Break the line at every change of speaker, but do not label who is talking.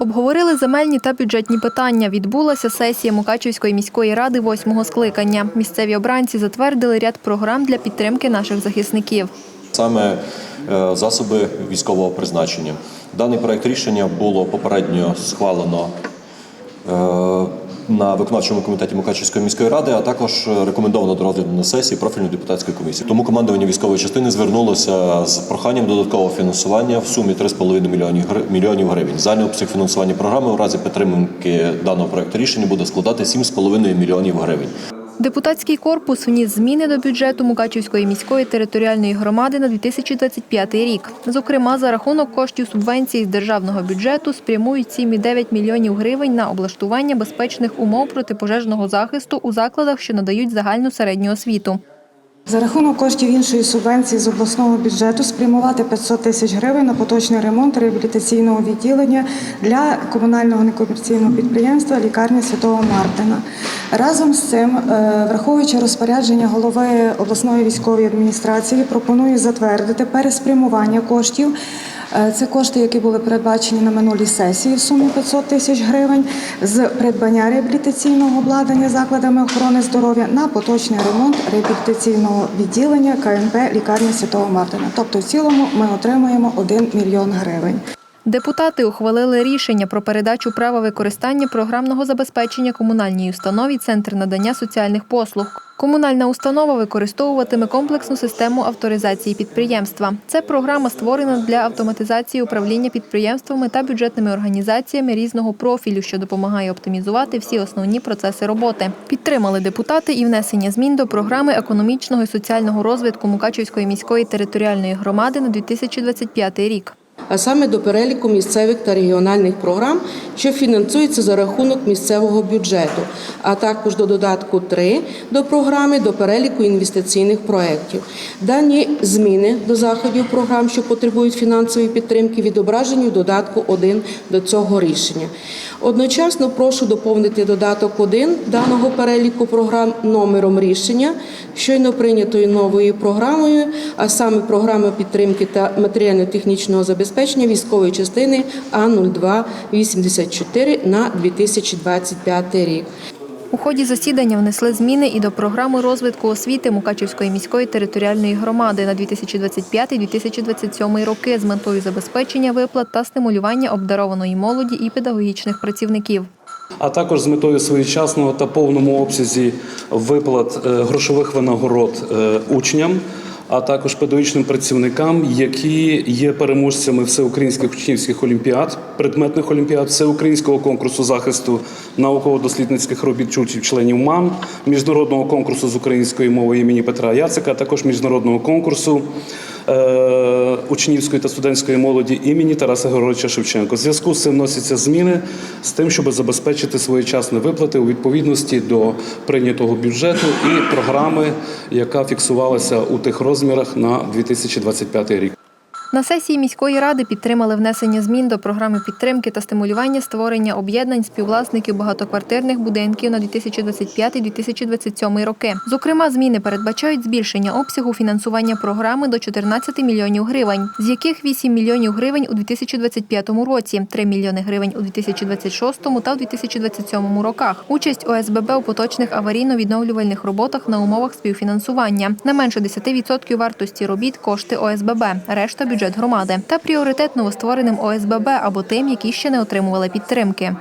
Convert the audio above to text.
Обговорили земельні та бюджетні питання. Відбулася сесія Мукачівської міської ради восьмого скликання. Місцеві обранці затвердили ряд програм для підтримки наших захисників.
саме е, засоби військового призначення. Даний проект рішення було попередньо схвалено е, на виконавчому комітеті Мукачівської міської ради, а також рекомендовано до розгляду на сесії профільної депутатської комісії. Тому командування військової частини звернулося з проханням додаткового фінансування в сумі 3,5 мільйонів гри- мільйонів гривень. Загальний обсяг фінансування програми у разі підтримки даного проекту рішення буде складати 7,5 мільйонів гривень.
Депутатський корпус вніс зміни до бюджету Мукачівської міської територіальної громади на 2025 рік. Зокрема, за рахунок коштів субвенції з державного бюджету спрямують 7,9 мільйонів гривень на облаштування безпечних умов протипожежного захисту у закладах, що надають загальну середню освіту.
За рахунок коштів іншої субвенції з обласного бюджету спрямувати 500 тисяч гривень на поточний ремонт реабілітаційного відділення для комунального некомерційного підприємства лікарні Святого Мартина. Разом з цим, е, враховуючи розпорядження голови обласної військової адміністрації, пропоную затвердити переспрямування коштів. Е, Це кошти, які були передбачені на минулій сесії в сумі 500 тисяч гривень з придбання реабілітаційного обладнання закладами охорони здоров'я на поточний ремонт реабілітаційного відділення КНП лікарні Святого Мартина. Тобто, в цілому ми отримуємо 1 мільйон гривень.
Депутати ухвалили рішення про передачу права використання програмного забезпечення комунальній установі Центр надання соціальних послуг. Комунальна установа використовуватиме комплексну систему авторизації підприємства. Це програма створена для автоматизації управління підприємствами та бюджетними організаціями різного профілю, що допомагає оптимізувати всі основні процеси роботи. Підтримали депутати і внесення змін до програми економічного і соціального розвитку Мукачівської міської територіальної громади на 2025 рік.
А саме до переліку місцевих та регіональних програм, що фінансуються за рахунок місцевого бюджету, а також до додатку 3 до програми до переліку інвестиційних проєктів. Дані зміни до заходів програм, що потребують фінансової підтримки, відображені в додатку 1 до цього рішення. Одночасно прошу доповнити додаток 1 даного переліку програм номером рішення, щойно прийнятою новою програмою, а саме програма підтримки та матеріально-технічного забезпечення військової частини А0284 на 2025 рік.
У ході засідання внесли зміни і до програми розвитку освіти Мукачівської міської територіальної громади на 2025-2027 роки з метою забезпечення виплат та стимулювання обдарованої молоді і педагогічних працівників.
а також з метою своєчасного та повному обсязі виплат е, грошових винагород е, учням, а також педагогічним працівникам, які є переможцями всеукраїнських учнівських олімпіад, предметних олімпіад, всеукраїнського конкурсу захисту науково-дослідницьких робіт чутів членів МАМ, міжнародного конкурсу з української мови імені Петра Яцика, а також міжнародного конкурсу учнівської та студентської молоді імені Тараса Григоровича Шевченко. В зв'язку з цим вносяться зміни з тим, щоб забезпечити своєчасні виплати у відповідності до прийнятого бюджету і програми, яка фіксувалася у тих розмірах на 2025 рік.
На сесії міської ради підтримали внесення змін до програми підтримки та стимулювання створення об'єднань співвласників багатоквартирних будинків на 2025-2027 роки. Зокрема, зміни передбачають збільшення обсягу фінансування програми до 14 мільйонів гривень, з яких 8 мільйонів гривень у 2025 році, 3 мільйони гривень у 2026 та у 2027 роках. Участь ОСББ у поточних аварійно-відновлювальних роботах на умовах співфінансування. Не менше 10% вартості робіт кошти ОСББ, решта бюджет громади. Та пріоритет новоствореним ОСББ або тим, які ще не отримували підтримки.